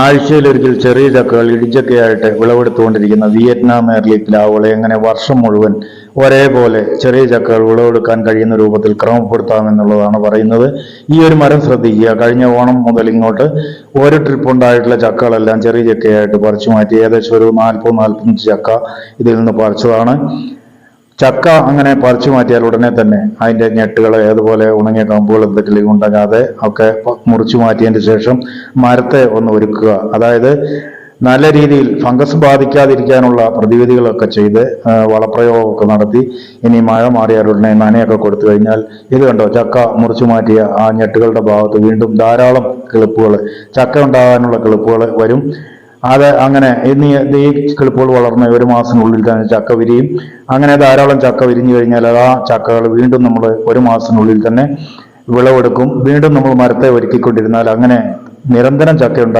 ആഴ്ചയിലൊരിക്കൽ ചെറിയ ചക്കകൾ ഇടിച്ചക്കയായിട്ട് വിളവെടുത്തുകൊണ്ടിരിക്കുന്ന Vietnam early എങ്ങനെ വർഷം മുഴുവൻ ഒരേപോലെ ചെറിയ ചക്കകൾ വിളവെടുക്കാൻ കഴിയുന്ന രൂപത്തിൽ ക്രമപ്പെടുത്താമെന്നുള്ളതാണ് പറയുന്നത്. ഈ ഒരു മരം ശ്രദ്ധിക്കുക. കഴിഞ്ഞ ഓണം മുതൽ ഇങ്ങോട്ട് ഒരു ട്രിപ്പ് ഉണ്ടായിട്ടുള്ള ചക്കകളെല്ലാം ചെറിയ ചക്കയായിട്ട് പറിച്ചു മാറ്റി ഏകദേശം ഒരു നാൽപ്പത് നാൽപ്പത്തഞ്ച് ചക്ക ഇതിൽ നിന്ന് പറിച്ചതാണ്. ചക്ക അങ്ങനെ പറിച്ചു മാറ്റിയാൽ ഉടനെ തന്നെ അതിന്റെ ഞെട്ടുകൾ അതുപോലെ ഉണങ്ങിയ കമ്പുകൾ എന്തെങ്കിലും ഉണ്ടാകാതെ ഒക്കെ മുറിച്ചു മാറ്റിയതിന് ശേഷം മരത്തെ ഒന്ന് ഒരുക്കുക. അതായത് നല്ല രീതിയിൽ ഫംഗസ് ബാധിക്കാതിരിക്കാനുള്ള പ്രതിവിധികളൊക്കെ ചെയ്ത് വളപ്രയോഗമൊക്കെ നടത്തി ഇനി മഴ മാറിയാൽ ഉടനെ നനയൊക്കെ കൊടുത്തു കഴിഞ്ഞാൽ ഇത് കണ്ടോ ചക്ക മുറിച്ചു മാറ്റിയ ആ ഞെട്ടുകളുടെ ഭാഗത്ത് വീണ്ടും ധാരാളം കിളിപ്പുകൾ ചക്ക ഉണ്ടാകാനുള്ള കിളിപ്പുകൾ വരും. അത് അങ്ങനെ ഇന്ന് ഈ കിളിപ്പുകൾ വളർന്ന് ഒരു മാസത്തിനുള്ളിൽ തന്നെ ചക്ക വിരിയും. അങ്ങനെ ധാരാളം ചക്ക വിരിഞ്ഞു കഴിഞ്ഞാൽ ആ ചക്കകൾ വീണ്ടും നമ്മൾ ഒരു മാസത്തിനുള്ളിൽ തന്നെ വിളവെടുക്കും. വീണ്ടും നമ്മൾ മരത്തെ ഒരുക്കിക്കൊണ്ടിരുന്നാൽ അങ്ങനെ നിരന്തരം ചക്ക